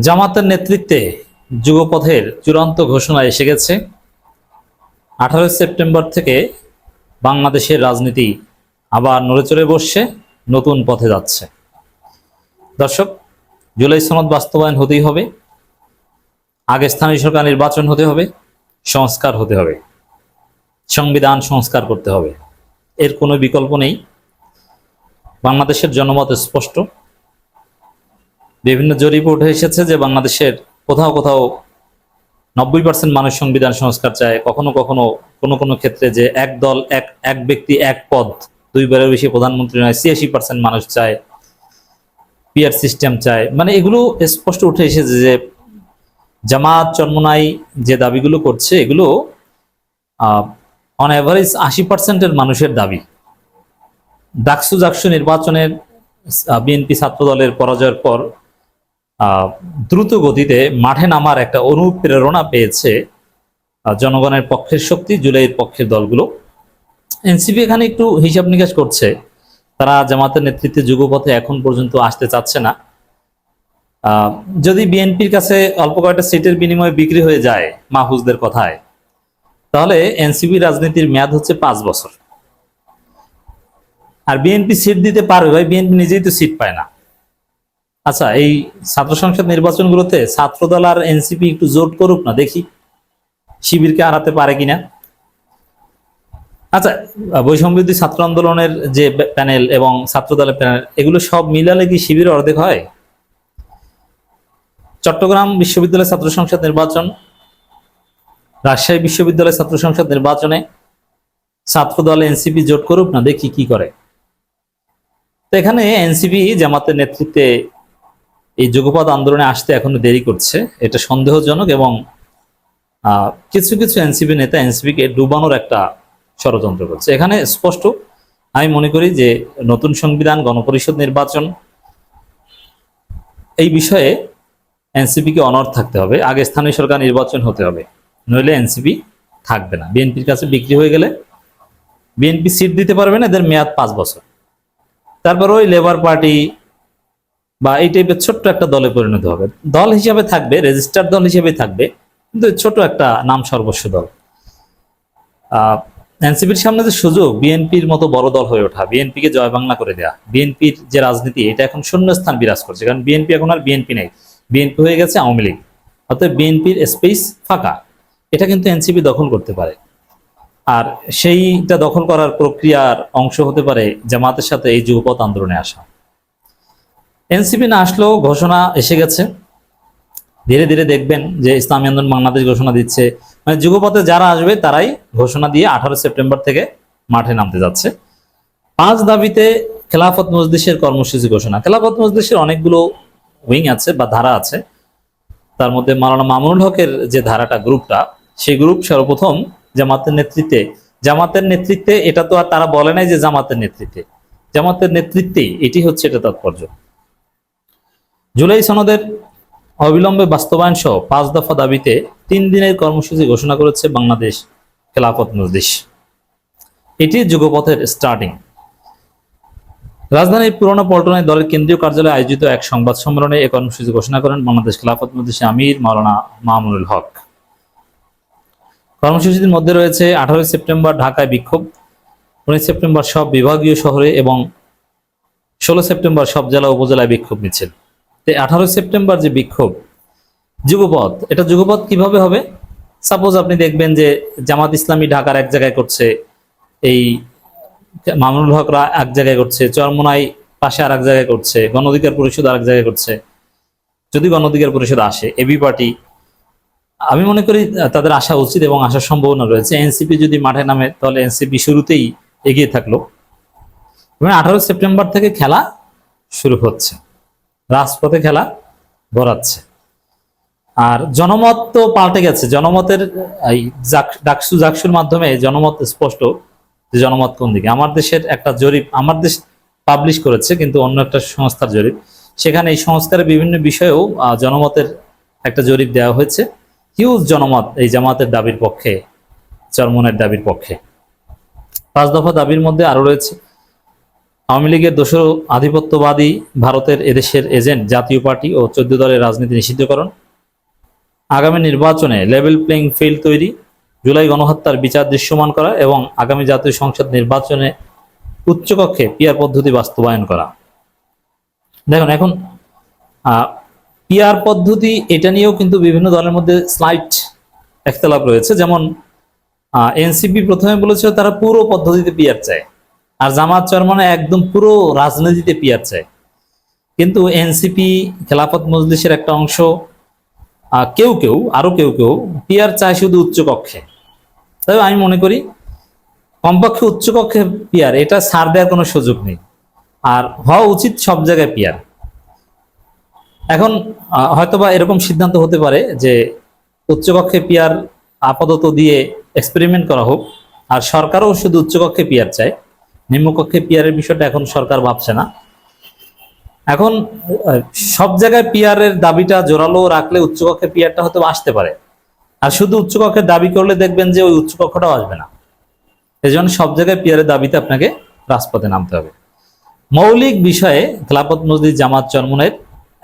জামাতের নেতৃত্বে যুগপথের চূড়ান্ত ঘোষণা এসে গেছে। আঠারোই সেপ্টেম্বর থেকে বাংলাদেশের রাজনীতি আবার নড়ে চড়ে বসছে, নতুন পথে যাচ্ছে। দর্শক, জুলাই সনদ বাস্তবায়ন হতেই হবে। আগে স্থানীয় সরকার নির্বাচন হতে হবে, সংস্কার হতে হবে। সংবিধান সংস্কার করতে হবে। এর কোনো বিকল্প নেই। বাংলাদেশের জনমত স্পষ্ট। বিভিন্ন জরিপ উঠে এসেছে যে বাংলাদেশের কোথাও কোথাও নব্বই পার্সেন্ট মানুষ সংবিধান সংস্কার চায়, কখনো কখনো কোনো কোনো ক্ষেত্রে যে এক দল, এক এক ব্যক্তি, এক পদ, দুইবারের বেশি প্রধানমন্ত্রী নয়, ছিয়াশি পার্সেন্ট মানুষ চায় পিয়ার সিস্টেম চায়। মানে এগুলো স্পষ্ট উঠে এসেছে যে জামাত, চন্মনাই যে দাবিগুলো করছে, এগুলো অন অ্যাভারেজ আশি পার্সেন্টের মানুষের দাবি। ডাকসু জাকসু নির্বাচনের বিএনপি ছাত্র দলের পরাজয়ের পর দ্রুত গতিতে মাঠে নামার একটা অনুপ্রেরণা পেয়েছে জনগণের পক্ষের শক্তি, জুলাইয়ের পক্ষের দলগুলো। এনসিপি এখানে একটু হিসাব নিকাশ করছে। তারা জামাতের নেতৃত্বে যুগপথে এখন পর্যন্ত আসতে চাচ্ছে না। যদি বিএনপির কাছে অল্প কয়েকটা সিটের বিনিময়ে বিক্রি হয়ে যায় মাহফুজদের কথায়, তাহলে এনসিপি রাজনীতির মেয়াদ হচ্ছে পাঁচ বছর। আর বিএনপি সিট দিতে পারবে ভাই বিএনপি নিজেই তো সিট পায় না। আচ্ছা এই ছাত্র সংসদ নির্বাচনগুলোতে ছাত্রদল আর এনসিপি একটু জোট করুক না, দেখি শিবিরকে হারাতে পারে কিনা। আচ্ছা বৈষম্যবিদ্যুৎ ছাত্র আন্দোলনের যে প্যানেল এবং ছাত্রদলের প্যানেল, এগুলো সব মিলালে কি শিবির অর্ধেক হয়? চট্টগ্রাম বিশ্ববিদ্যালয় ছাত্র সংসদ নির্বাচন, রাজশাহী বিশ্ববিদ্যালয় ছাত্র সংসদ নির্বাচনে ছাত্র দল এনসিপি জোট করুক না, দেখি কি করে। তো এখানে এনসিপি জামাতের নেতৃত্বে এই যুগপৎ আন্দোলনে আসতে এখনও দেরি করছে। এটা সন্দেহজনক এবং কিছু কিছু এনসিপি নেতা এনসিপি কে ডুবানোর একটা ষড়যন্ত্র করছে। এখানে স্পষ্ট, আমি মনে করি যে নতুন সংবিধান, গণপরিষদ নির্বাচন, এই বিষয়ে এনসিপি কে অনর থাকতে হবে। আগে স্থানীয় সরকার নির্বাচন হতে হবে, নইলে এনসিপি থাকবে না। বিএনপির কাছে বিক্রি হয়ে গেলে বিএনপি সিট দিতে পারবে না, এদের মেয়াদ পাঁচ বছর। তারপর ওই লেবার পার্টি বা এই টাইপের ছোট্ট একটা দলে পরিণত হবে। দল হিসাবে থাকবে রেজিস্টার দল হিসেবে থাকবে, কিন্তু ছোট একটা নাম সর্বস্ব দল। এনসিপির সামনে যে সুযোগ, বিএনপির মতো বড় দল হয়ে ওঠা, বিএনপিকে জয় বাংলা করে দেয়া, বিএনপির যে রাজনীতি, এটা এখন শূন্যস্থান বিরাজ করছে, কারণ বিএনপি এখন আর বিএনপি নেই। বিএনপি হয়ে গেছে আওয়ামী লীগ অর্থাৎ বিএনপির স্পেস ফাঁকা। এটা কিন্তু এনসিপি দখল করতে পারে। আর সেইটা দখল করার প্রক্রিয়ার অংশ হতে পারে জামাতের সাথে এই যুগপথ আন্দোলনে আসা। এনসিপি না আসলেও ঘোষণা এসে গেছে। ধীরে ধীরে দেখবেন যে ইসলামী আন্দোলন বাংলাদেশ ঘোষণা দিচ্ছে। মানে যুগপথে যারা আসবে তারাই ঘোষণা দিয়ে আঠারো সেপ্টেম্বর থেকে মাঠে নামতে যাচ্ছে। পাঁচ দাবিতে খেলাফত মজলিসের কর্মসূচি ঘোষণা। খেলাফত মজলিসের অনেকগুলো উইং আছে বা ধারা আছে। তার মধ্যে মাওলানা মামুনুল হকের যে ধারাটা, গ্রুপটা, সেই গ্রুপ সর্বপ্রথম জামাতের নেতৃত্বে। জামাতের নেতৃত্বে এটা তো আর তারা বলে নাই যে জামাতের নেতৃত্বে। জামাতের নেতৃত্বেই এটি হচ্ছে এটা তাৎপর্য। জুলাই সনদের অবিলম্বে বাস্তবায়ন সহ পাঁচ দফা দাবিতে তিন দিনের কর্মসূচি ঘোষণা করেছে বাংলাদেশ খেলাফত মজলিস। এটি যুগপথের স্টার্টিং রাজধানীর পুরনো পল্টনায় দলের কেন্দ্রীয় কার্যালয়ে আয়োজিত এক সংবাদ সম্মেলনে এ কর্মসূচি ঘোষণা করেন বাংলাদেশ খেলাফত মজলিসের আমির মাওলানা মামুনুল হক। কর্মসূচির মধ্যে রয়েছে আঠারোই সেপ্টেম্বর ঢাকায় বিক্ষোভ, উনিশ সেপ্টেম্বর সব বিভাগীয় শহরে এবং ষোলো সেপ্টেম্বর সব জেলা উপজেলায় বিক্ষোভ মিছিল। আঠারোই সেপ্টেম্বর যে বিক্ষোভ, যুগপথ, এটা যুগপথ কীভাবে হবে? সাপোজ আপনি দেখবেন যে জামাত ইসলামী ঢাকার এক জায়গায় করছে, এই মামুনুল হকরা এক জায়গায় করছে, চরমোনাই পাশে আর এক জায়গায় করছে, গণ অধিকার পরিষদ আর এক জায়গায় করছে। যদি গণ অধিকার পরিষদ আসে এবি পার্টি আমি মনে করি তাদের আসা উচিত এবং আসার সম্ভাবনা রয়েছে। এনসিপি যদি মাঠে নামে, তাহলে এনসিপি শুরুতেই এগিয়ে থাকল। আঠারো সেপ্টেম্বর থেকে খেলা শুরু হচ্ছে। রাজপথে খেলা গড়াচ্ছে। আর জনমত তো পাল্টে গেছে। জনমতের, এই ডাকসু, জাকসুর মাধ্যমে জনমত স্পষ্ট যে জনমত কোন দিকে। আমার দেশের একটা জরিপ, আমার দেশ পাবলিশ করেছে, কিন্তু অন্য একটা সংস্থার জরিপ। সেখানে এই সংস্কারের বিভিন্ন বিষয়েও জনমতের একটা জরিপ দেওয়া হয়েছে। হিউজ জনমত এই জামাতের দাবির পক্ষে, চরমনের দাবির পক্ষে। পাঁচ দফা দাবির মধ্যে আরও রয়েছে। আওয়ামী লীগের দোষর আধিপত্যবাদী ভারতের এদেশের এজেন্ট, জাতীয় পার্টি ও চোদ্দ দলের রাজনীতি নিষিদ্ধকরণ। আগামী নির্বাচনে লেভেল প্লেইং ফিল্ড তৈরি, জুলাই গণহত্যার বিচার দৃশ্যমান করা এবং আগামী জাতীয় সংসদ নির্বাচনে উচ্চকক্ষে পিয়ার পদ্ধতি বাস্তবায়ন করা। দেখুন, এখন পিয়ার পদ্ধতি এটা নিয়েও কিন্তু বিভিন্ন দলের মধ্যে স্লাইট একতলাপ রয়েছে। যেমন এনসিপি প্রথমে বলেছিল তারা পুরো পদ্ধতিতে পিয়ার চায়। আর জামাত চরমানে একদম পুরো রাজনীতিতে পিয়ার চায় কিন্তু এনসিপি, খেলাফত মজলিসের একটা অংশ কেউ কেউ, আরও কেউ কেউ পিয়ার চায় শুধু উচ্চকক্ষে তবে আমি মনে করি, কমপক্ষে উচ্চকক্ষে পিয়ার, এটা ছাড় দেওয়ার কোনো সুযোগ নেই। আর হওয়া উচিত সব জায়গায় পিয়ার। এখন হয়তোবা এরকম সিদ্ধান্ত হতে পারে যে উচ্চকক্ষে পিয়ার আপাতত দিয়ে এক্সপেরিমেন্ট করা হোক, আর সরকারও শুধু উচ্চকক্ষে পিয়ার চায়। নিম্নকক্ষে পিয়ারের বিষয়টা এখন সরকার ভাবছে না। এখন সব জায়গায় পিয়ারের দাবিটা জোরালো রাখলে উচ্চকক্ষে পিয়ারটা হয়তো আসতে পারে। আর শুধু উচ্চকক্ষের দাবি করলে দেখবেন যে ওই উচ্চকক্ষটাও আসবে না। এই জন্য সব জায়গায় পিয়ারের দাবিতে আপনাকে রাজপথে নামতে হবে। মৌলিক বিষয়ে খেলাপত মসজিদ জামাত চরমনের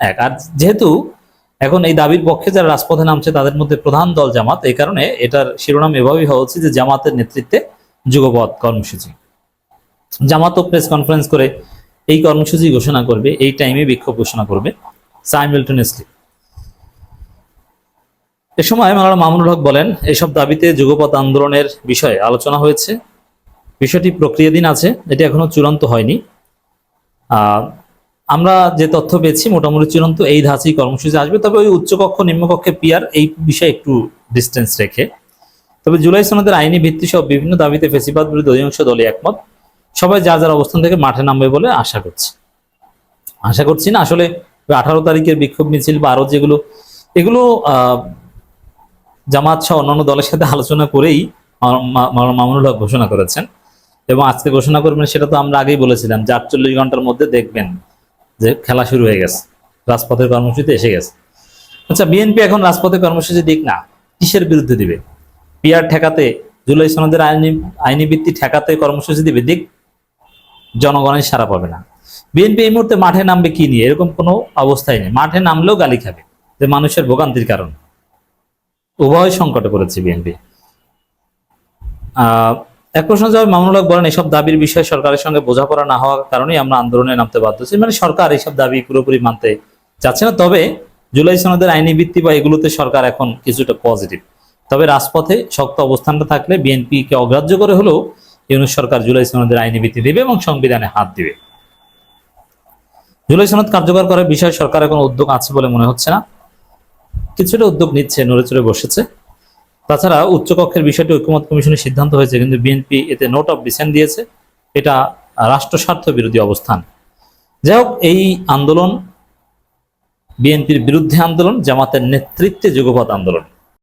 এক। আর যেহেতু এখন এই দাবির পক্ষে যারা রাজপথে নামছে, তাদের মধ্যে প্রধান দল জামাত। এই কারণে এটার শিরোনাম এভাবেই হওয়া উচিত যে জামাতের নেতৃত্বে যুগপথ কর্মসূচি। জামাতও প্রেস কনফারেন্স করে এই কর্মসূচি ঘোষণা করবে, এই টাইমে বিক্ষোভ ঘোষণা করবে সাইমিলটেনিয়াসলি এ সময় মাওলানা মামুনুল হক বলেন, এসব দাবিতে যুগপথ আন্দোলনের বিষয়ে আলোচনা হয়েছে। বিষয়টি প্রক্রিয়াধীন আছে, এটি এখনও চূড়ান্ত হয়নি। আমরা যে তথ্য পেয়েছি, মোটামুটি চূড়ান্ত এই ধাঁচেই কর্মসূচি আসবে, তবে ওই উচ্চকক্ষ, নিম্নকক্ষে পিয়ার এই বিষয়ে একটু ডিস্টেন্স রেখে। তবে জুলাই সনদের আইনি ভিত্তি সহ বিভিন্ন দাবিতে ফেসিবাদ বিরোধী অধিকাংশ দলই একমত। সবাই যা যার অবস্থান থেকে মাঠে নামবে বলে আশা করছি। আশা করছি না, আসলে আঠারো তারিখের বিক্ষোভ মিছিল বা আরও যেগুলো, এগুলো জামাত সহ অন্যান্য দলের সাথে আলোচনা করেই মামুনুল হক ঘোষণা করেছেন। এবং আজকে ঘোষণা করবেন সেটা তো আমরা আগেই বলেছিলাম যে আটচল্লিশ ঘণ্টার মধ্যে দেখবেন যে খেলা শুরু হয়ে গেছে, রাজপথের কর্মসূচিতে এসে গেছে। আচ্ছা বিএনপি এখন রাজপথের কর্মসূচি দিক না, কিসের বিরুদ্ধে দিবে? পিয়ার ঠেকাতে, জুলাই সনদের আইনি আইনি ভিত্তি ঠেকাতে কর্মসূচি দিবে, দিক জনগণের সারা পাবে না। বিএনপি এই মুহূর্তে মাঠে নামবে কি নিয়ে? এরকম কোনো অবস্থাই নেই। মাঠে নামলেও গালি খাবে। যে মানুষের ভোগান্তির কারণ। উভয় সংকটে পড়েছে বিএনপি এক প্রশ্ন জবাবে মামুনুল বলেন, এসব দাবির বিষয়ে সরকারের সঙ্গে বোঝাপড়া না হওয়ার কারণেই আমরা আন্দোলনে নামতে বাধ্য হচ্ছি। মানে সরকার এইসব দাবি পুরোপুরি মানতে চাচ্ছে না। তবে জুলাই সনদের আইনি ভিত্তি বা এগুলোতে সরকার এখন কিছুটা পজিটিভ তবে রাজপথে শক্ত অবস্থানটা থাকলে বিএনপি কে অগ্রাহ্য করে হলেও ইউনুস সরকার জুলাই সনদের আইনি ভিত্তি দেবে এবং সংবিধানে হাত দিবে। জুলাই সনদ কার্যকর করার বিষয়ে সরকার এখন উদ্যোগ আছে বলে মনে হচ্ছে না। কিছুটা উদ্যোগ নিচ্ছে নড়ে চড়ে বসেছে। তাছাড়া উচ্চকক্ষের বিষয়টি ঐক্যমত কমিশনের সিদ্ধান্ত হয়েছে, কিন্তু বিএনপি এতে নোট অফ ডিসেন্ট দিয়েছে। এটা রাষ্ট্র স্বার্থ বিরোধী অবস্থান। যাই হোক, এই আন্দোলন, বিএনপির বিরুদ্ধে আন্দোলন, জামাতের নেতৃত্বে যুগপৎ আন্দোলন।